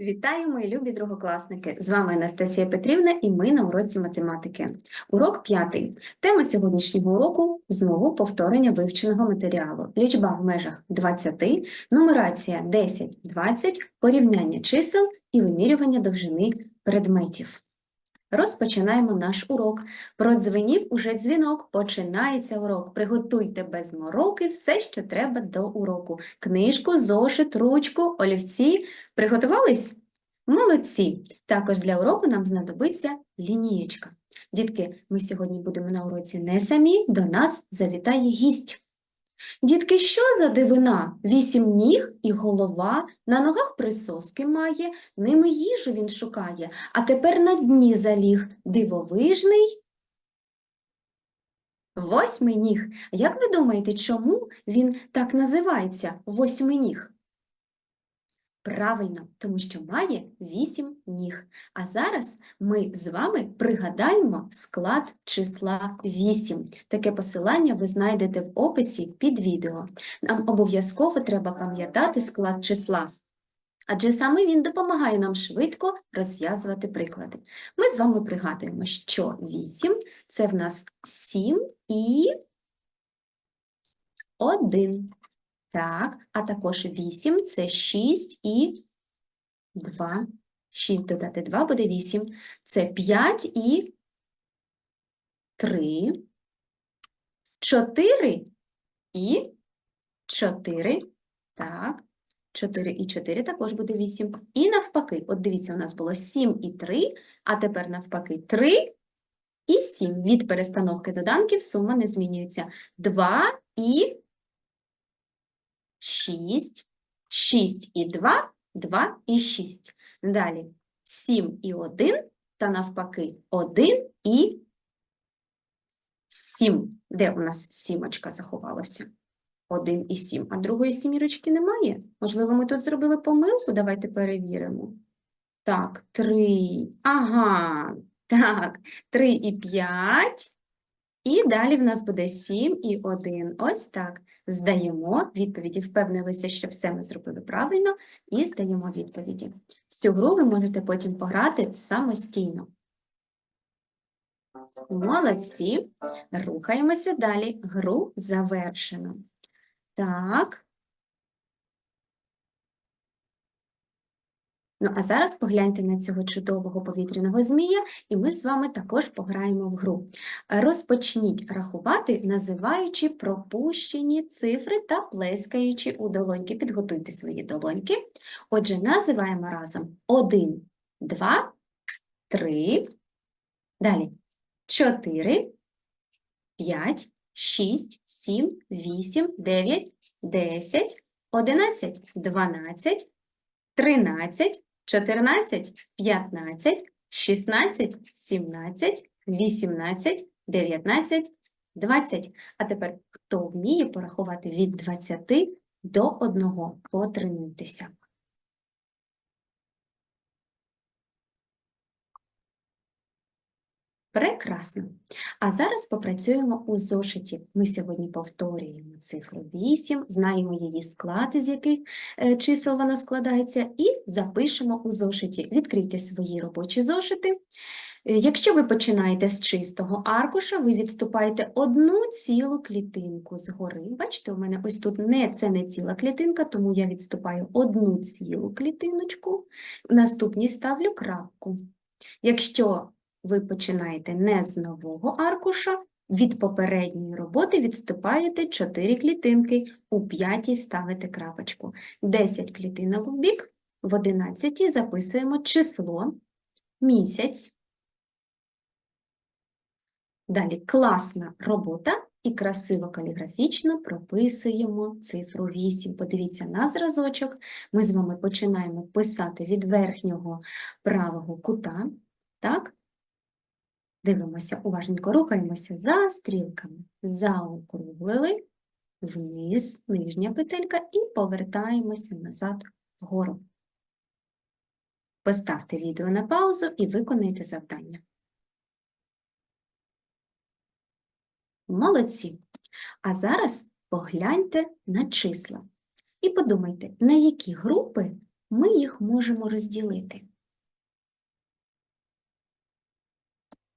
Вітаю, мої любі другокласники! З вами Анастасія Петрівна і ми на уроці математики. Урок п'ятий. Тема сьогоднішнього уроку знову повторення вивченого матеріалу. Лічба в межах 20, нумерація 10-20, порівняння чисел і вимірювання довжини предметів. Розпочинаємо наш урок. Продзвенів уже дзвінок, починається урок. Приготуйте без мороки все, що треба до уроку. Книжку, зошит, ручку, олівці. Приготувались? Молодці! Також для уроку нам знадобиться лінієчка. Дітки, ми сьогодні будемо на уроці не самі, до нас завітає гість. Дітки, що за дивина? Вісім ніг і голова, на ногах присоски має, ними їжу він шукає, а тепер на дні заліг дивовижний. Восьминіг. Як ви думаєте, чому він так називається восьминіг? Правильно, тому що має вісім ніг. А зараз ми з вами пригадаємо склад числа 8. Таке посилання ви знайдете в описі під відео. Нам обов'язково треба пам'ятати склад числа. Адже саме він допомагає нам швидко розв'язувати приклади. Ми з вами пригадуємо, що 8 – це в нас 7 і 1. Так, а також 8 – це 6 і 2. 6 додати 2 буде 8. Це 5 і 3. 4 і 4. Так, 4 і 4 також буде 8. І навпаки, от дивіться, у нас було 7 і 3, а тепер навпаки 3 і 7. Від перестановки доданків сума не змінюється. 2 і 6, 6 і 2, 2 і 6. Далі 7 і 1, та навпаки 1 і 7. Де у нас сімочка заховалася? 1 і 7. А другої сімірочки немає? Можливо, ми тут зробили помилку? Давайте перевіримо. Так, 3. Ага, так, 3 і 5. І далі в нас буде 7 і 1. Ось так. Здаємо відповіді. Впевнилися, що все ми зробили правильно, і здаємо відповіді. В цю гру ви можете потім пограти самостійно. Молодці. Рухаємося далі. Гру завершено. Так. Ну, а зараз погляньте на цього чудового повітряного змія, і ми з вами також пограємо в гру. Розпочніть рахувати, називаючи пропущені цифри та плескаючи у долоньки. Підготуйте свої долоньки. Отже, називаємо разом 1, 2, 3, далі 4, 5, 6, 7, 8, 9, 10, 11, 12, 13, 14, 15, 16, 17, 18, 19, 20. А тепер хто вміє порахувати від 20 до 1? Потренуйтеся. Прекрасно. А зараз попрацюємо у зошиті. Ми сьогодні повторюємо цифру 8, знаємо її склад, із яких е, чисел вона складається, і запишемо у зошиті. Відкрийте свої робочі зошити. Е, Якщо ви починаєте з чистого аркуша, ви відступаєте одну цілу клітинку згори. Бачите, у мене ось тут не, це не ціла клітинка, тому я відступаю одну цілу клітиночку. Наступній ставлю крапку. Якщо ви починаєте не з нового аркуша, від попередньої роботи відступаєте 4 клітинки, у п'ятій ставите крапочку. 10 клітинок в бік, в 11 записуємо число, місяць. Далі класна робота і красиво каліграфічно прописуємо цифру 8. Подивіться на зразочок. Ми з вами починаємо писати від верхнього правого кута. Так? Дивимося, уважненько рухаємося за стрілками. Заокруглили, вниз, нижня петелька і повертаємося назад вгору. Поставте відео на паузу і виконайте завдання. Молодці! А зараз погляньте на числа і подумайте, на які групи ми їх можемо розділити.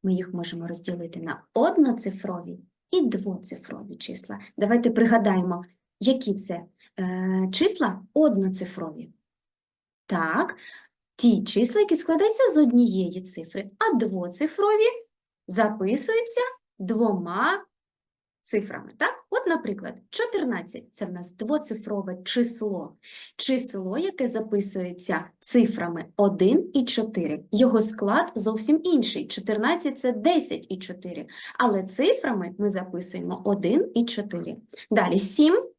Ми їх можемо розділити на одноцифрові і двоцифрові числа. Давайте пригадаємо, які це е, числа одноцифрові. Так, ті числа, які складаються з однієї цифри, а двоцифрові записуються двома цифрами. Так? От, наприклад, 14 – це в нас двоцифрове число. Число, яке записується цифрами 1 і 4. Його склад зовсім інший. 14 – це 10 і 4. Але цифрами ми записуємо 1 і 4. Далі 7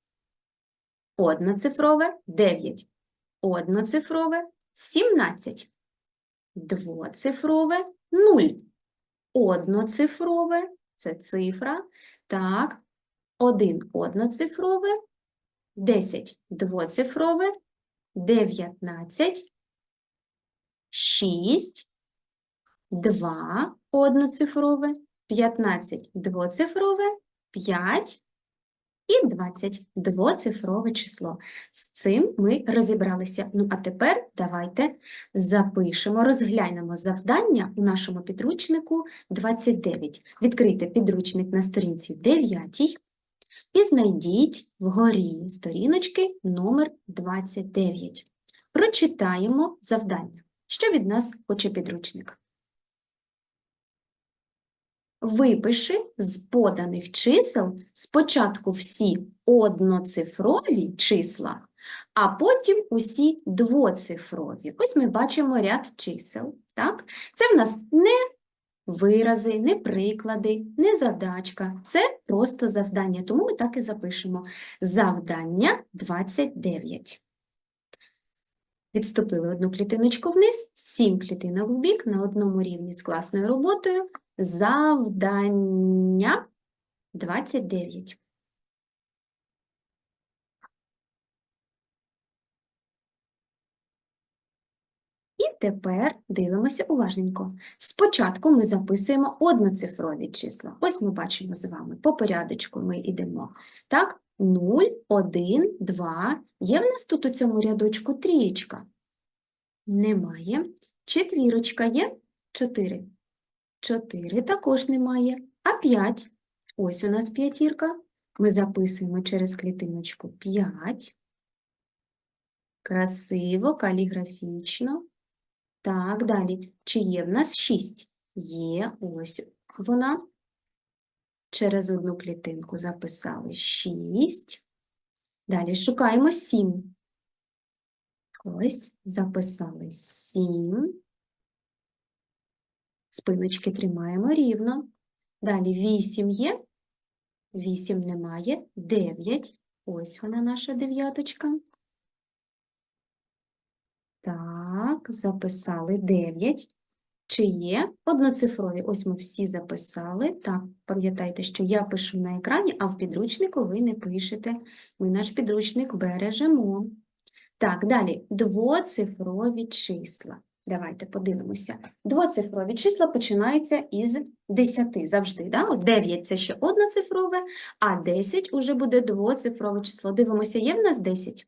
– одноцифрове, 9 – одноцифрове, 17 – двоцифрове, 0 – одноцифрове, це цифра, так, 1 одноцифрове, 10 двоцифрове, 19, 6, 2 одноцифрове, 15 двоцифрове, 5 і 20 двоцифрове число. З цим ми розібралися. Ну, а тепер давайте запишемо, розглянемо завдання у нашому підручнику 29. Відкрийте підручник на сторінці 9 і знайдіть вгорі сторіночки номер 29. Прочитаємо завдання. Що від нас хоче підручник? Випиши з поданих чисел спочатку всі одноцифрові числа, а потім усі двоцифрові. Ось ми бачимо ряд чисел. Так? Це в нас не вирази, не приклади, не задачка. Це просто завдання, тому ми так і запишемо. Завдання 29. Відступили одну клітиночку вниз, сім клітинок в бік на одному рівні з класною роботою. Завдання 29. І тепер дивимося уважненько. Спочатку ми записуємо одноцифрові числа. Ось ми бачимо з вами, по порядочку ми йдемо. Так, 0, 1, 2. Є в нас тут у цьому рядочку трієчка? Немає. Четвірочка є? 4. 4 також немає. А 5? Ось у нас п'ятірка. Ми записуємо через клітиночку 5. Красиво, каліграфічно. Так, далі. Чи є в нас 6? Є, ось вона. Через одну клітинку записали 6. Далі шукаємо 7. Ось, записали 7. Спиночки тримаємо рівно. Далі 8 є, 8 немає, 9. Ось вона наша дев'яточка. Так, записали 9. Чи є одноцифрові? Ось ми всі записали. Так, пам'ятайте, що я пишу на екрані, а в підручнику ви не пишете. Ми наш підручник бережемо. Так, далі двоцифрові числа. Давайте подивимося. Двоцифрові числа починаються із 10 завжди. Да? От 9 – це ще одноцифрове, а 10 уже буде двоцифрове число. Дивимося, є в нас 10?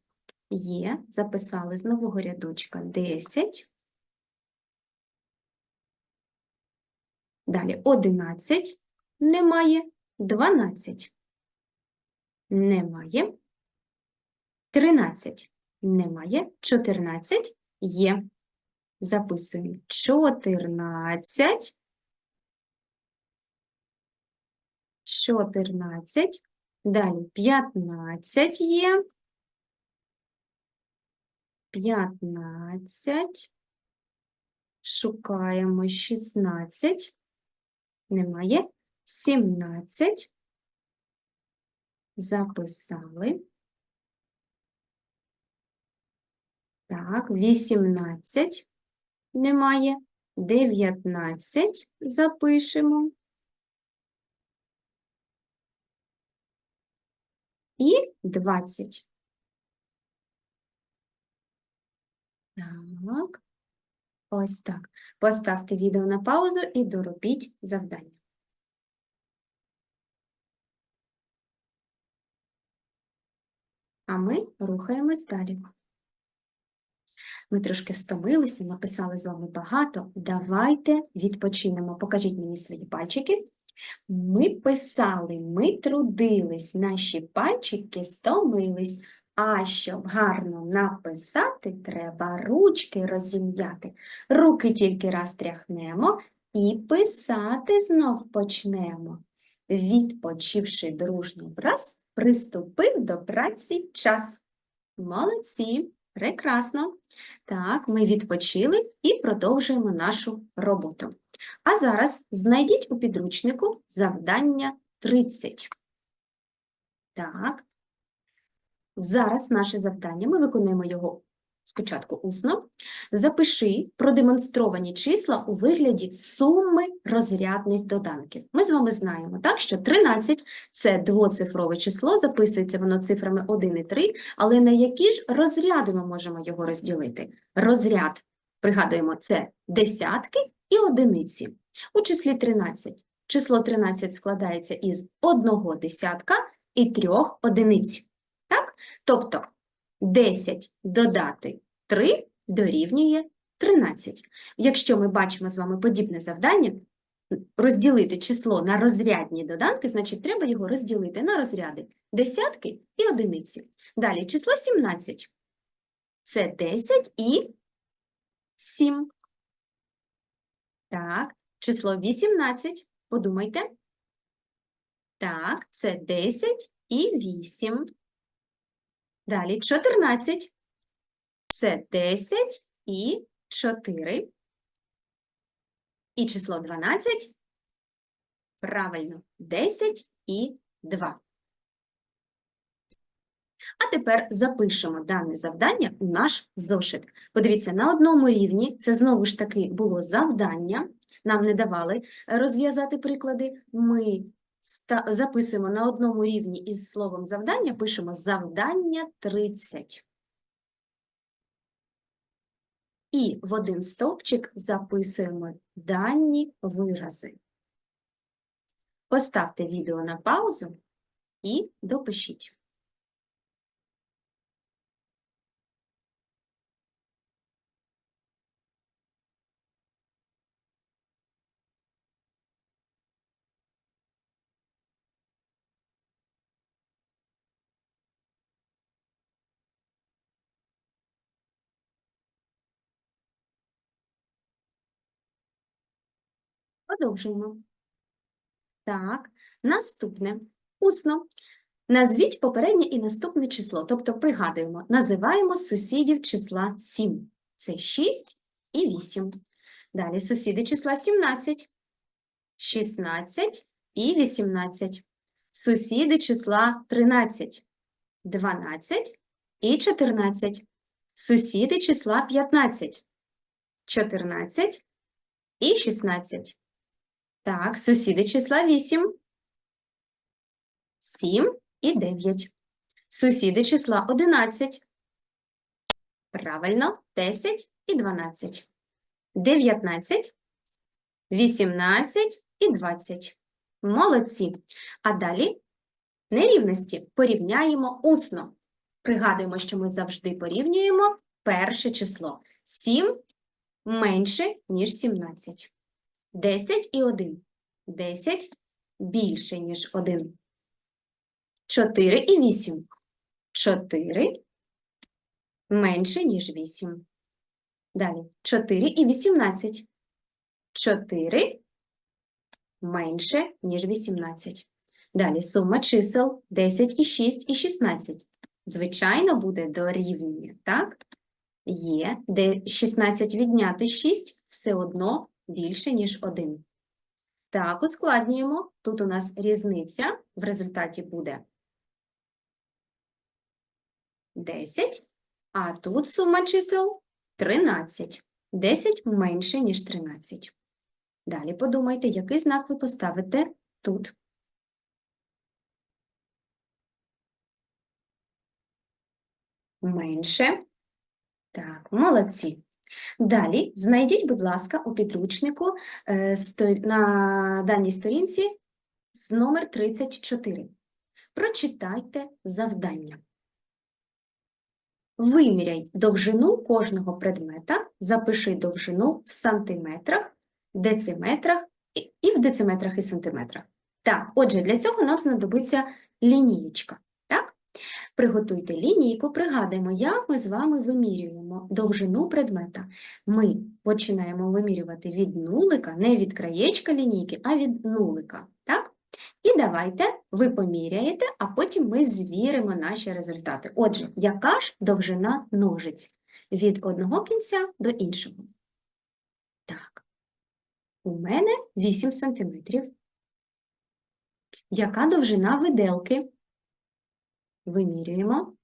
Є, записали з нового рядочка 10. Далі 11, немає, 12, немає, 13, немає, 14, є. Записуємо. 14, 14, далі 15 є, 15, шукаємо 16, немає, 17, записали. Так, 18, немає, 19 запишемо. І 20. Так, ось так. Поставте відео на паузу і доробіть завдання. А ми рухаємось далі. Ми трошки встомилися, написали з вами багато. Давайте відпочинемо. Покажіть мені свої пальчики. Ми писали, ми трудились, наші пальчики стомились. А щоб гарно написати, треба ручки розім'яти. Руки тільки раз тряхнемо і писати знов почнемо. Відпочивши дружно враз, приступив до праці час. Молодці, прекрасно. Так, ми відпочили і продовжуємо нашу роботу. А зараз знайдіть у підручнику завдання 30. Так. Зараз наше завдання, ми виконуємо його спочатку усно. Запиши продемонстровані числа у вигляді суми розрядних доданків. Ми з вами знаємо, так, що 13 – це двоцифрове число, записується воно цифрами 1 і 3, але на які ж розряди ми можемо його розділити? Розряд, пригадуємо, це десятки і одиниці. У числі 13 число 13 складається із одного десятка і трьох одиниць. Так? Тобто 10 додати 3 дорівнює 13. Якщо ми бачимо з вами подібне завдання, розділити число на розрядні доданки, значить треба його розділити на розряди десятки і одиниці. Далі число 17. Це 10 і 7. Так, число 18. Подумайте. Так, це 10 і 8. Далі 14. Це 10 і 4. І число 12. Правильно, 10 і 2. А тепер запишемо дане завдання у наш зошит. Подивіться, на одному рівні, це знову ж таки було завдання, нам не давали розв'язати приклади. Ми записуємо на одному рівні із словом завдання, пишемо завдання 30. І в один стовпчик записуємо дані вирази. Поставте відео на паузу і допишіть. Продовжуємо. Так, наступне. Усно. Назвіть попереднє і наступне число. Тобто пригадуємо, називаємо сусідів числа 7. Це 6 і 8. Далі сусіди числа 17, 16 і 18. Сусіди числа 13, 12 і 14. Сусіди числа 15, 14 і 16. Так, сусіди числа 8, 7 і 9. Сусіди числа 11. Правильно, 10 і 12. 19, 18 і 20. Молодці. А далі нерівності порівняємо усно. Пригадуємо, що ми завжди порівнюємо перше число. 7 менше, ніж 17. 10 і 1. 10 більше, ніж 1. 4 і 8. 4 менше, ніж 8. Далі 4 і 18. 4 менше, ніж 18. Далі сума чисел 10 і 6 і 16. Звичайно, буде дорівнює, так? Є, де 16 відняти 6 все одно більше, ніж 1. Так, ускладнюємо. Тут у нас різниця в результаті буде 10, а тут сума чисел 13. 10 менше, ніж 13. Далі подумайте, який знак ви поставите тут. Менше. Так, молодці. Далі знайдіть, будь ласка, у підручнику е, на даній сторінці з номер 34. Прочитайте завдання. Виміряй довжину кожного предмета, запиши довжину в сантиметрах, дециметрах і- і в дециметрах і сантиметрах. Так, отже, для цього нам знадобиться лінієчка. Приготуйте лінійку, пригадуємо, як ми з вами вимірюємо довжину предмета. Ми починаємо вимірювати від нулика, не від краєчка лінійки, а від нулика. Так? І давайте ви поміряєте, а потім ми звіримо наші результати. Отже, яка ж довжина ножиць від одного кінця до іншого? Так, у мене 8 сантиметрів. Яка довжина виделки? Вимірюємо.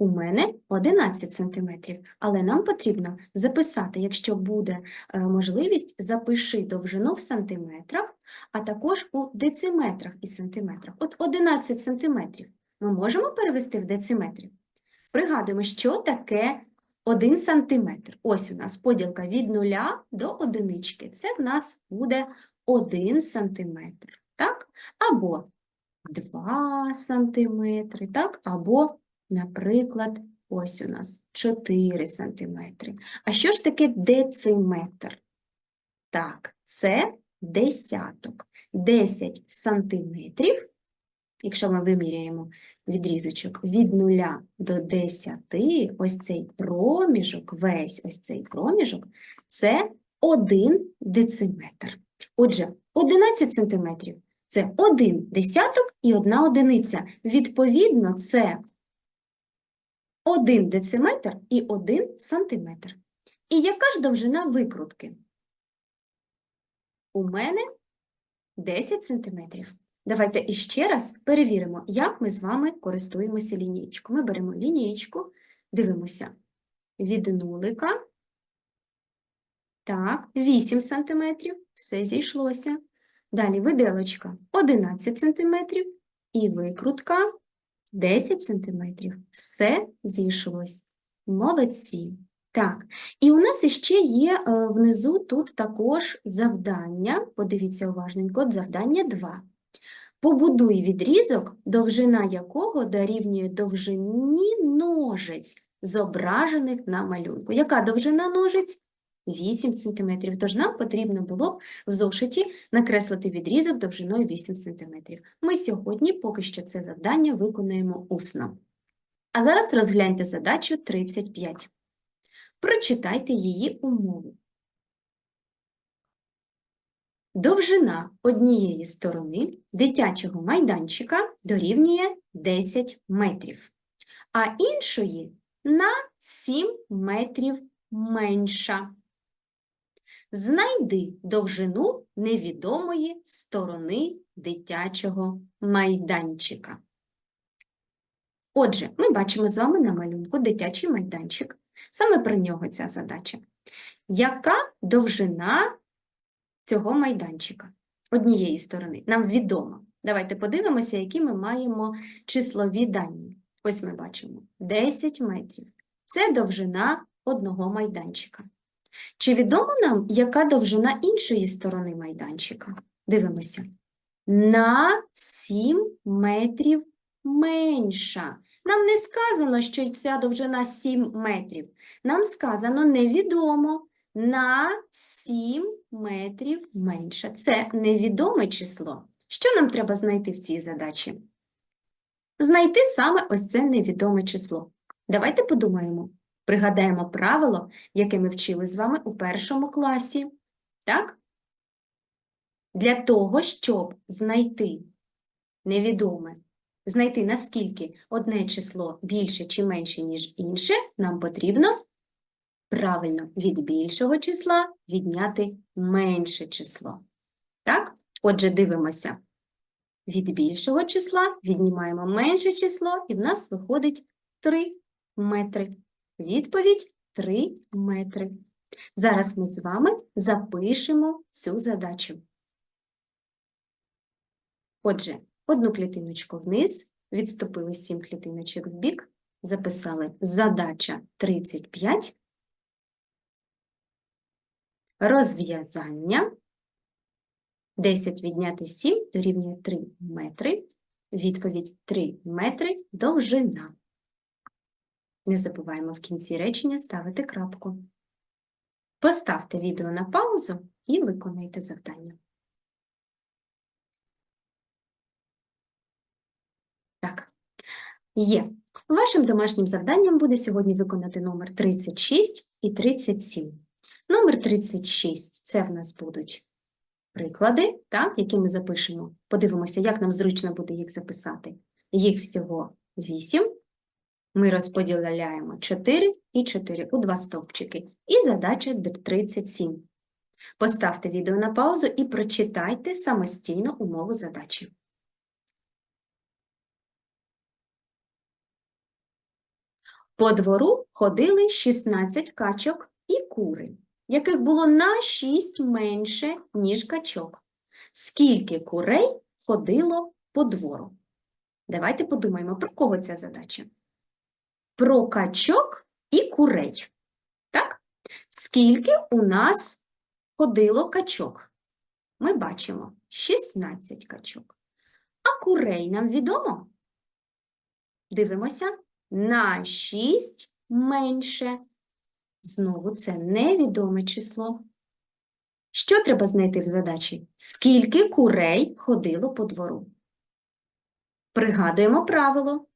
У мене 11 сантиметрів, але нам потрібно записати, якщо буде е, можливість, запиши довжину в сантиметрах, а також у дециметрах і сантиметрах. От 11 сантиметрів ми можемо перевести в дециметрів? Пригадуємо, що таке 1 сантиметр. Ось у нас поділка від нуля до одинички. Це в нас буде 1 сантиметр, так? Або 2 сантиметри, так? Або, наприклад, ось у нас 4 сантиметри. А що ж таке дециметр? Так, це десяток. 10 сантиметрів, якщо ми виміряємо відрізочок від 0 до 10, ось цей проміжок, весь ось цей проміжок, це 1 дециметр. Отже, 11 сантиметрів це 1 десяток і 1 одиниця. Відповідно, це 1 дециметр і 1 сантиметр. І яка ж довжина викрутки? У мене 10 сантиметрів. Давайте іще раз перевіримо, як ми з вами користуємося лінієчкою. Ми беремо лінієчку, дивимося від нулика. Так, 8 сантиметрів, все зійшлося. Далі виделочка 11 сантиметрів і викрутка 10 сантиметрів. Все зійшлось. Молодці. Так, і у нас іще є е, внизу тут також завдання. Подивіться уважненько, завдання 2. Побудуй відрізок, довжина якого дорівнює довжині ножиць, зображених на малюнку. Яка довжина ножиць? 8 см. Тож нам потрібно було б в зошиті накреслити відрізок довжиною 8 см. Ми сьогодні поки що це завдання виконуємо усно. А зараз розгляньте задачу 35. Прочитайте її умову. Довжина однієї сторони дитячого майданчика дорівнює 10 метрів, а іншої на 7 метрів менша. Знайди довжину невідомої сторони дитячого майданчика. Отже, ми бачимо з вами на малюнку дитячий майданчик. Саме про нього ця задача. Яка довжина цього майданчика? Однієї сторони. Нам відомо. Давайте подивимося, які ми маємо числові дані. Ось ми бачимо 10 метрів. Це довжина одного майданчика. Чи відомо нам, яка довжина іншої сторони майданчика? Дивимося. На 7 метрів менша. Нам не сказано, що ця довжина 7 метрів. Нам сказано невідомо. На 7 метрів менша. Це невідоме число. Що нам треба знайти в цій задачі? Знайти саме ось це невідоме число. Давайте подумаємо. Пригадаємо правило, яке ми вчили з вами у першому класі. Так? Для того, щоб знайти невідоме, знайти наскільки одне число більше чи менше, ніж інше, нам потрібно правильно від більшого числа відняти менше число. Так? Отже, дивимося. Від більшого числа віднімаємо менше число, і в нас виходить 3 метри. Відповідь 3 метри. Зараз ми з вами запишемо цю задачу. Отже, одну клітиночку вниз, відступили 7 клітиночок в бік, записали задача 35, розв'язання. 10 відняти 7 дорівнює 3 метри. Відповідь 3 метри довжина. Не забуваємо в кінці речення ставити крапку. Поставте відео на паузу і виконайте завдання. Так, є. Вашим домашнім завданням буде сьогодні виконати номер 36 і 37. Номер 36 – це в нас будуть приклади, так, які ми запишемо. Подивимося, як нам зручно буде їх записати. Їх всього 8. Ми розподіляємо 4 і 4 у два стовпчики. І задача 37. Поставте відео на паузу і прочитайте самостійно умову задачі. По двору ходили 16 качок і кури, яких було на 6 менше, ніж качок. Скільки курей ходило по двору? Давайте подумаємо, про кого ця задача? Про качок і курей. Так? Скільки у нас ходило качок? Ми бачимо 16 качок. А курей нам відомо? Дивимося на 6 менше. Знову це невідоме число. Що треба знайти в задачі? Скільки курей ходило по двору? Пригадуємо правило.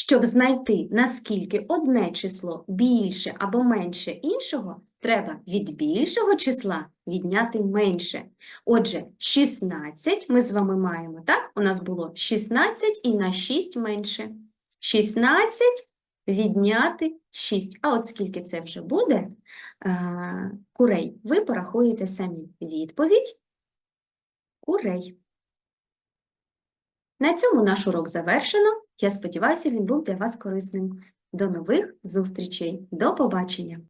Щоб знайти, наскільки одне число більше або менше іншого, треба від більшого числа відняти менше. Отже, 16 ми з вами маємо, так? У нас було 16 і на 6 менше. 16 відняти 6. А от скільки це вже буде, е, курей, ви порахуєте самі. Відповідь – курей. На цьому наш урок завершено. Я сподіваюся, він був для вас корисним. До нових зустрічей. До побачення!